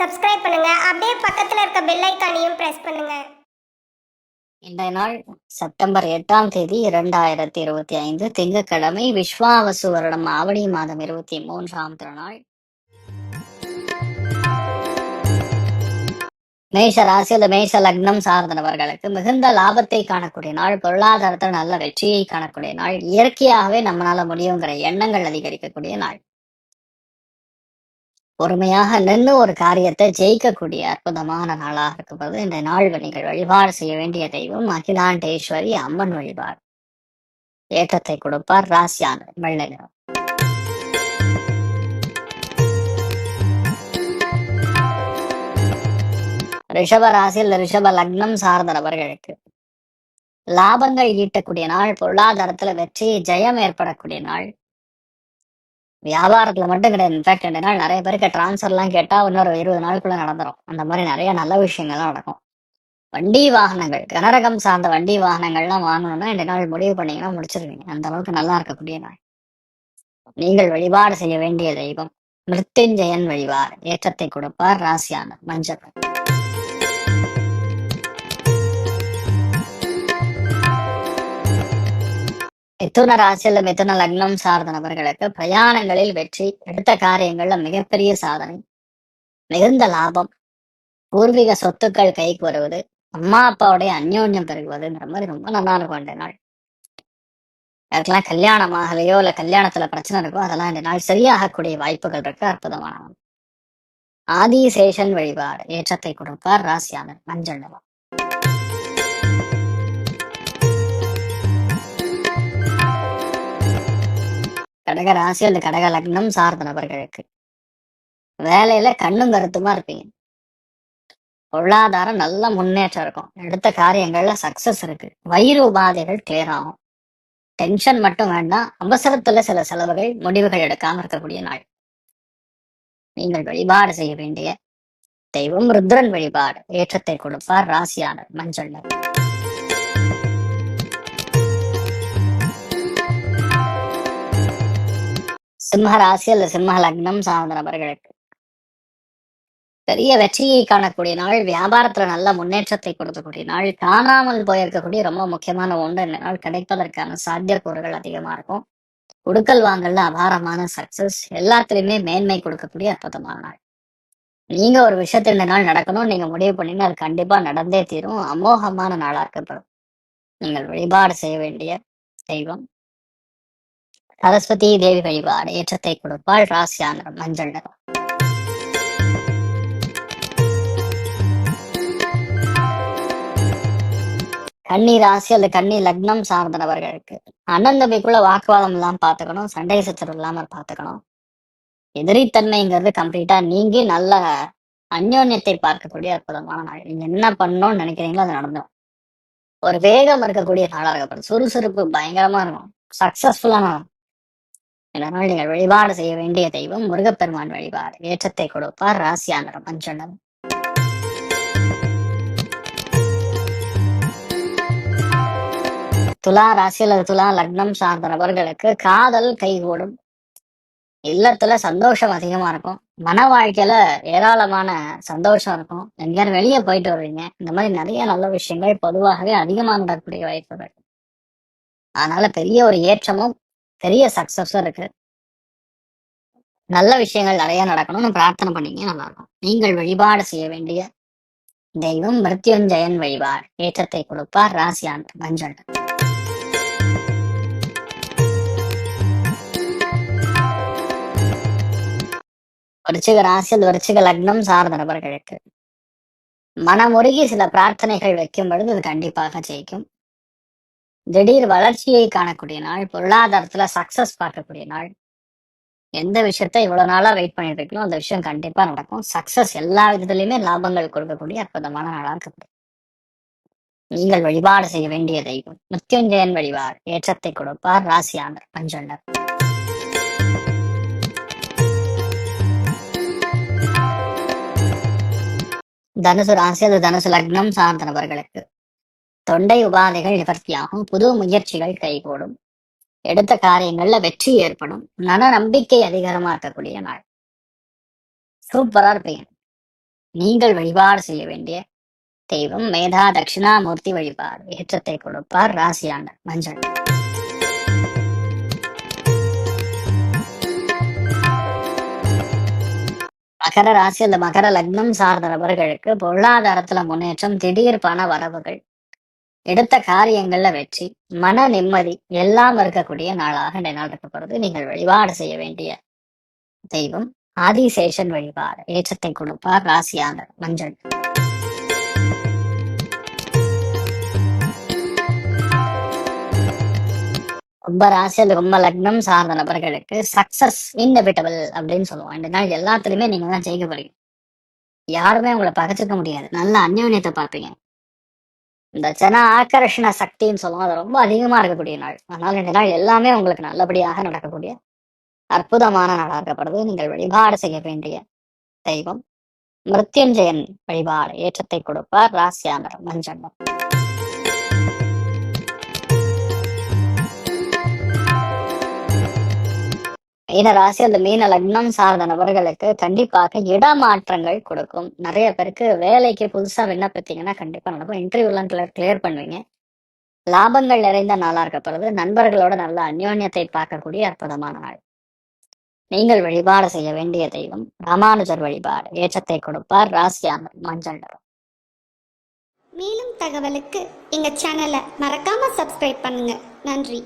Subscribe பண்ணுங்க. அப்படியே பக்கத்துல இருக்க பெல் ஐக்கானையும் பிரஸ் பண்ணுங்க. இன்றைய நாள் செப்டம்பர் எட்டாம் தேதி இரண்டாயிரத்தி இருபத்தி ஐந்து திங்கட்கிழமை விஸ்வாவசு வருடம் ஆவணி மாதம் இருபத்தி மூன்றாம் திருநாள். மேஷ ராசியில் மேஷ லக்னம் சார்ந்தவர்களுக்கு மிகுந்த லாபத்தை காணக்கூடிய நாள் பொருளாதாரத்தில் நல்ல வெற்றியை காணக்கூடிய நாள் இயற்கையாகவே நம்மளால முடியுங்கிற எண்ணங்கள் அதிகரிக்கக்கூடிய நாள். பொறுமையாக நின்று ஒரு காரியத்தை ஜெயிக்கக்கூடிய அற்புதமான நாளாக இருக்கும்போது இந்த நாள் நீங்கள் வழிபாடு செய்ய வேண்டிய தெய்வம் அகிலாண்டேஸ்வரி அம்மன் வழிபாடு. ஏற்றத்தை கொடுப்பார் ராசியான வெள்ளை ரிஷப ராசியில் ரிஷப லக்னம் சார்ந்த நபர்களுக்கு. லாபங்கள் ஈட்டக்கூடிய நாள் பொருளாதாரத்துல வெற்றி ஜெயம் ஏற்படக்கூடிய நாள். வியாபாரத்துல மட்டும் கிடையாது. இன்ஃபேக்ட் ரெண்டு நாள் நிறைய பேருக்கு டிரான்ஸ்ஃபர்லாம் கேட்டா இன்னொரு இருபது நாளுக்குள்ள நடந்துரும். அந்த மாதிரி நிறைய நல்ல விஷயங்கள்லாம் நடக்கும். வண்டி வாகனங்கள் கனரகம் சார்ந்த வண்டி வாகனங்கள்லாம் வாங்கணும்னா ரெண்டு நாள் முடிவு பண்ணீங்கன்னா முடிச்சிருவீங்க. அந்த அளவுக்கு நல்லா இருக்கக்கூடிய நாள். நீங்கள் வழிபாடு செய்ய வேண்டிய தெய்வம் மிருத்யுஞ்சயன் வழிபாடு. ஏற்றத்தை கொடுப்பார் ராசியான மஞ்சள். மிதுன ராசியில மிதுன லக்னம் சார்ந்த நபர்களுக்கு பிரயாணங்களில் வெற்றி எடுத்த காரியங்கள்ல மிகப்பெரிய சாதனை. மிகுந்த லாபம். பூர்வீக சொத்துக்கள் கைக்கு வருவது அம்மா அப்பாவுடைய அந்யோன்யம் பெருகுவதுங்கிற மாதிரி ரொம்ப நல்லா இருக்கும் இந்த நாள். யாருக்கெல்லாம் கல்யாணம் இல்ல கல்யாணத்துல பிரச்சனை இருக்கோ அதெல்லாம் இந்த நாள் சரியாகக்கூடிய வாய்ப்புகள் இருக்கு. அற்புதமானவன் ஆதிசேஷன் வழிபாடு. ஏற்றத்தை கொடுப்பார் ராசியான மஞ்சள் நிறம். கடக ராசி அல்லது கடக லக்னம் சார்ந்த நபர்களுக்கு. வேலையில கண்ணும் கருத்துமா இருப்பீங்க. பொருளாதாரம் நல்ல முன்னேற்றம் இருக்கும். எடுத்த காரியங்கள்ல சக்சஸ் இருக்கு. வயிறு உபாதைகள் கிளியர் ஆகும். டென்ஷன் மட்டும் வேண்டாம். அவசரத்துல சில செலவுகள் முடிவுகள் எடுக்காம இருக்கக்கூடிய நாள். நீங்கள் வழிபாடு செய்ய வேண்டிய தெய்வம் ருத்ரன் வழிபாடு. ஏற்றத்தை கொடுப்பார் ராசியாளர் மஞ்சள் சிம்ம ராசி அல்லது சிம்ம லக்னம் சார்ந்த நபர்களுக்கு. பெரிய வெற்றியை காணக்கூடிய நாள் வியாபாரத்துல நல்ல முன்னேற்றத்தை கொடுக்கக்கூடிய நாள் காணாமல் போயிருக்கக்கூடிய ரொம்ப முக்கியமான ஒன்று. இந்த நாள் கிடைப்பதற்கான சாத்தியக்கூறுகள் அதிகமா இருக்கும். கொடுக்கல் வாங்கல்ல அபாரமான சக்சஸ் எல்லாத்துலயுமே மேன்மை கொடுக்கக்கூடிய அற்புதமான நாள். நீங்க ஒரு விஷயத்த இந்த நாள் நடக்கணும் நீங்க முடிவு பண்ணீங்கன்னா அது கண்டிப்பா நடந்தே தீரும். அமோகமான நாளா இருக்கப்படும் நீங்கள் வழிபாடு செய்ய வேண்டிய தெய்வம். சரஸ்வதி தேவி வழிபாடு ஏற்றத்தை கொடுப்பாள் ராசியான மஞ்சள் நிறம். கன்னி ராசி அல்லது கன்னி லக்னம் சார்ந்த நபர்களுக்கு அண்ணன் தம்பிக்குள்ள வாக்குவாதம் எல்லாம் பார்த்துக்கணும் சண்டை சச்சரவு இல்லாம பார்த்துக்கணும். எதிரித்தன்மைங்கிறது கம்ப்ளீட்டா நீங்கி நல்ல அந்யோன்யத்தை பார்க்கக்கூடிய அற்புதமான நாள். நீங்க என்ன பண்ணணும்னு நினைக்கிறீங்களோ அது நடந்துடும் ஒரு வேகம் இருக்கக்கூடிய நாளாக இருக்கப்படும் சுறுசுறுப்பு பயங்கரமா இருக்கும். சக்சஸ்ஃபுல்லான நாள் நீங்கள் வழிபாடு செய்ய வேண்டிய தெய்வம் முருகப்பெருமான் வழிபாடு. ஏற்றத்தை கொடுப்பார் ராசியான மஞ்சள். நிறம். துலா ராசி அல்லது துலா லக்னம் சார்ந்த நபர்களுக்கு காதல் கைகூடும். இல்லத்துல சந்தோஷம் அதிகமா இருக்கும். மன வாழ்க்கையில ஏராளமான சந்தோஷம் இருக்கும். எங்கேயாரும் வெளியே போயிட்டு வருவீங்க. இந்த மாதிரி நிறைய நல்ல விஷயங்கள் பொதுவாகவே அதிகமாக நடக்கக்கூடிய வாய்ப்புகள். அதனால பெரிய ஒரு ஏற்றமும் பெரிய சக்சஸும் இருக்கு. நல்ல விஷயங்கள் நிறைய நடக்கணும்னு பிரார்த்தனை பண்ணீங்க நல்லா இருக்கும் நீங்கள் வழிபாடு செய்ய வேண்டிய தெய்வம் மிருத்யுஞ்சயன் வழிபாடு. ஏற்றத்தை கொடுப்பார் ராசியான் மஞ்சள். விருச்சிக ராசியில் விருச்சிக லக்னம் சார்ந்த நபர்களுக்கு. மனமுருகி சில பிரார்த்தனைகள் வைக்கும் பொழுது அது கண்டிப்பாக ஜெயிக்கும். திடீர் வளர்ச்சியை காணக்கூடிய நாள் பொருளாதாரத்துல சக்சஸ் பார்க்கக்கூடிய நாள். எந்த விஷயத்த இவ்வளவு நாளா வெயிட் பண்ணிட்டு இருக்கீங்களோ அந்த விஷயம் கண்டிப்பா நடக்கும். சக்சஸ் எல்லா விதத்திலயுமே லாபங்கள் கொடுக்கக்கூடிய அற்புதமான நாளா இருக்கக்கூடிய நீங்கள் வழிபாடு செய்ய வேண்டிய தெய்வம். மிருத்யுஞ்சயன் வழிபாடு. ஏற்றத்தை கொடுப்பார் ராசியானர் பஞ்சண்டர் தனுசு ராசி அது தனுசு லக்னம் சார்ந்த நபர்களுக்கு. தொண்டை உபாதைகள் நிவர்த்தியாகும் புது முயற்சிகள் கைகூடும். எடுத்த காரியங்கள்ல வெற்றி ஏற்படும். மன நம்பிக்கை அதிகாரமா இருக்கக்கூடிய நாள். சூப்பரா இருப்பீங்க. நீங்கள் வழிபாடு செய்ய வேண்டிய தெய்வம் மேதா தட்சிணாமூர்த்தி வழிபாடு. ஏற்றத்தை கொடுப்பார் ராசியாண்டர் மஞ்சள். மகர ராசி அந்த மகர லக்னம் சார்ந்த நபர்களுக்கு பொருளாதாரத்துல முன்னேற்றம் திடீர் பண வரவுகள் எடுத்த காரியங்கள்ல வெற்றி மன நிம்மதி எல்லாம் இருக்கக்கூடிய நாளாக இந்த நாள் இருக்கப்படுது நீங்கள் வழிபாடு செய்ய வேண்டிய தெய்வம் ஆதிசேஷன் வழிபாடு ஏற்றத்தை கொடுப்பார் ராசியாண்டர் மஞ்சள். ரொம்ப ராசி அது ரொம்ப லக்னம் சார்ந்த நபர்களுக்கு சக்சஸ் இன்எபிட்டபிள் அப்படின்னு சொல்லுவோம். இந்த நாள் எல்லாத்துலயுமே நீங்க தான் ஜெயிக்க போறீங்க. யாருமே உங்களை பகச்சிக்க முடியாது. நல்ல அந்யோன்யத்தை பார்ப்பீங்க. இந்த ஜன ஆக்கர்ஷண சக்தின்னு சொல்லுவோம். அது ரொம்ப அதிகமா இருக்கக்கூடிய நாள். அதனால இந்த நாள் எல்லாமே உங்களுக்கு நல்லபடியாக நடக்கக்கூடிய அற்புதமான நாளாக இருக்கப்படுது நீங்கள் வழிபாடு செய்ய வேண்டிய தெய்வம். மிருத்யுஞ்சயன் வழிபாடு ஏற்றத்தை கொடுப்பார். ராசியாண்டர் மஞ்சள் மீன ராசி அந்த மீன லக்னம் சார்ந்த நபர்களுக்கு கண்டிப்பாக இடமாற்றங்கள் கொடுக்கும். நிறைய பேருக்கு வேலைக்கு புதுசா விண்ணப்பித்தீங்கன்னா கண்டிப்பா நடக்கும். இன்டர்வியூலாம் கிளியர் கிளியர் பண்ணுவீங்க. லாபங்கள் நிறைந்த நாளா இருக்கப்படுது நண்பர்களோட நல்ல அந்யோன்யத்தை பார்க்கக்கூடிய அற்புதமான நாள். நீங்கள் வழிபாடு செய்ய வேண்டிய தெய்வம் ராமானுஜர் வழிபாடு. ஏற்றத்தை கொடுப்பார் ராசியாமர் மஞ்சள் நிறம். மேலும் தகவலுக்கு எங்க சேனலை மறக்காம சப்ஸ்கிரைப் பண்ணுங்க. நன்றி.